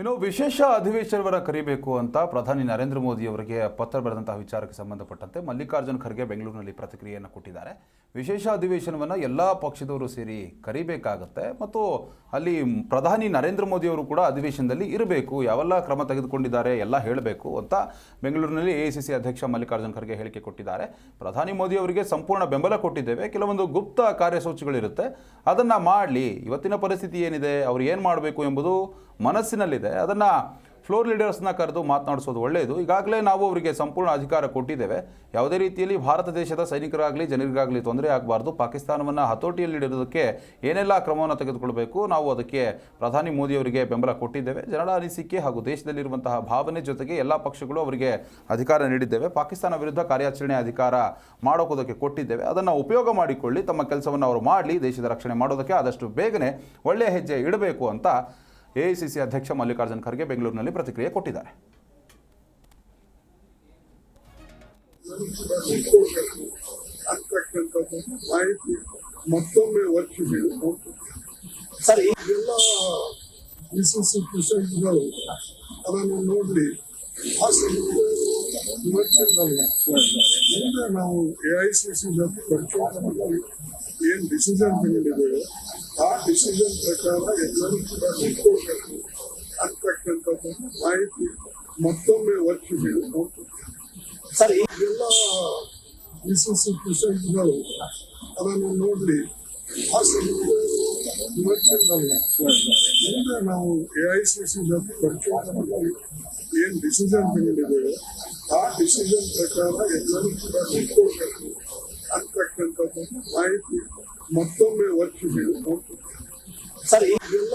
ಇನ್ನು ವಿಶೇಷ ಅಧಿವೇಶನವನ್ನು ಕರಿಬೇಕು ಅಂತ ಪ್ರಧಾನಿ ನರೇಂದ್ರ ಮೋದಿ ಅವರಿಗೆ ಪತ್ರ ಬರೆದಂತಹ ವಿಚಾರಕ್ಕೆ ಸಂಬಂಧಪಟ್ಟಂತೆ ಮಲ್ಲಿಕಾರ್ಜುನ್ ಖರ್ಗೆ ಬೆಂಗಳೂರಿನಲ್ಲಿ ಪ್ರತಿಕ್ರಿಯೆಯನ್ನು ಕೊಟ್ಟಿದ್ದಾರೆ. ವಿಶೇಷ ಅಧಿವೇಶನವನ್ನು ಎಲ್ಲ ಪಕ್ಷದವರು ಸೇರಿ ಕರಿಬೇಕಾಗತ್ತೆ ಮತ್ತು ಅಲ್ಲಿ ಪ್ರಧಾನಿ ನರೇಂದ್ರ ಮೋದಿ ಅವರು ಕೂಡ ಅಧಿವೇಶನದಲ್ಲಿ ಇರಬೇಕು, ಯಾವೆಲ್ಲ ಕ್ರಮ ತೆಗೆದುಕೊಂಡಿದ್ದಾರೆ, ಎಲ್ಲ ಹೇಳಬೇಕು ಅಂತ ಬೆಂಗಳೂರಿನಲ್ಲಿ ಎ ಅಧ್ಯಕ್ಷ ಮಲ್ಲಿಕಾರ್ಜುನ ಖರ್ಗೆ ಹೇಳಿಕೆ ಕೊಟ್ಟಿದ್ದಾರೆ. ಪ್ರಧಾನಿ ಮೋದಿ ಅವರಿಗೆ ಸಂಪೂರ್ಣ ಬೆಂಬಲ ಕೊಟ್ಟಿದ್ದೇವೆ, ಕೆಲವೊಂದು ಗುಪ್ತ ಕಾರ್ಯಸೂಚಿಗಳಿರುತ್ತೆ. ಅದನ್ನು ಮಾಡಲಿ, ಇವತ್ತಿನ ಪರಿಸ್ಥಿತಿ ಏನಿದೆ, ಅವ್ರು ಏನು ಮಾಡಬೇಕು ಎಂಬುದು ಮನಸ್ಸಿನಲ್ಲಿದೆ. ಅದನ್ನು ಫ್ಲೋರ್ ಲೀಡರ್ಸ್ನ ಕರೆದು ಮಾತನಾಡಿಸೋದು ಒಳ್ಳೆಯದು ಈಗಾಗಲೇ ನಾವು ಅವರಿಗೆ ಸಂಪೂರ್ಣ ಅಧಿಕಾರ ಕೊಟ್ಟಿದ್ದೇವೆ. ಯಾವುದೇ ರೀತಿಯಲ್ಲಿ ಭಾರತ ದೇಶದ ಸೈನಿಕರಾಗಲಿ, ಜನರಿಗಾಗಲಿ ತೊಂದರೆ ಆಗಬಾರ್ದು. ಪಾಕಿಸ್ತಾನವನ್ನು ಹತೋಟಿಯಲ್ಲಿಡೋದಕ್ಕೆ ಏನೆಲ್ಲ ಕ್ರಮವನ್ನು ತೆಗೆದುಕೊಳ್ಬೇಕು, ನಾವು ಅದಕ್ಕೆ ಪ್ರಧಾನಿ ಮೋದಿ ಅವರಿಗೆ ಬೆಂಬಲ ಕೊಟ್ಟಿದ್ದೇವೆ. ಜನರ ಅನಿಸಿಕೆ ಹಾಗೂ ದೇಶದಲ್ಲಿರುವಂತಹ ಭಾವನೆ ಜೊತೆಗೆ ಎಲ್ಲ ಪಕ್ಷಗಳು ಅವರಿಗೆ ಅಧಿಕಾರ ನೀಡಿದ್ದೇವೆ. ಪಾಕಿಸ್ತಾನ ವಿರುದ್ಧ ಕಾರ್ಯಾಚರಣೆ ಅಧಿಕಾರ ಮಾಡೋಕೋದಕ್ಕೆ ಕೊಟ್ಟಿದ್ದೇವೆ. ಅದನ್ನು ಉಪಯೋಗ ಮಾಡಿಕೊಳ್ಳಿ. ತಮ್ಮ ಕೆಲಸವನ್ನು ಅವರು ಮಾಡಲಿ. ದೇಶದ ರಕ್ಷಣೆ ಮಾಡೋದಕ್ಕೆ ಆದಷ್ಟು ಬೇಗನೆ ಒಳ್ಳೆಯ ಹೆಜ್ಜೆ ಇಡಬೇಕು ಅಂತ ಎ ಅಧ್ಯಕ್ಷ ಮಲ್ಲಿಕಾರ್ಜುನ್ ಖರ್ಗೆ ಬೆಂಗಳೂರಿನಲ್ಲಿ ಪ್ರತಿಕ್ರಿಯೆ ಕೊಟ್ಟಿದ್ದಾರೆ. ಮತ್ತೊಮ್ಮೆ ಪ್ರೆಸಿಡೆಂಟ್ಗಳು ಅದನ್ನು ನೋಡಿ ಮುಂದೆ ನಾವು ಎ ಐ ಸಿ ಸಿ ಏನು ಡಿಸಿಷನ್ ತಗೊಂಡಿದ್ದೇವೆ ಡಿಸಿಷನ್ ಪ್ರಕಾರ ಎಲ್ಲರೂ ಕೂಡ ನಿಂತ್ಕೊಳ್ಬೇಕು ಅಂತಕ್ಕಂಥದ್ದನ್ನು ಮಾಹಿತಿ ಮತ್ತೊಮ್ಮೆ ಒತ್ತಿಗಳು ಸರ್. ಎಲ್ಲ ಪ್ರೆಸಿಡೆಂಟ್ಗಳು ಅದನ್ನು ನೋಡಿ ಆ ಸಂದರ್ಭದಲ್ಲಿ ಮುಂದೆ ನಾವು ಎ ಐ ಸಿ ಸಿ ಏನು ಡಿಸಿಷನ್ ತಗೊಂಡಿದ್ದೇವೆ ಆ ಡಿಸಿಷನ್ ಪ್ರಕಾರ ಎಲ್ಲರೂ ಕೂಡ ನಿಂತ್ಕೊಳ್ಬೇಕು ಅಂತಕ್ಕಂಥದ್ದನ್ನು ಮಾಹಿತಿ ಮತ್ತೊಮ್ಮೆ ಒತ್ತಿಗಳು ಸರ್ ಈ ಎಲ್ಲ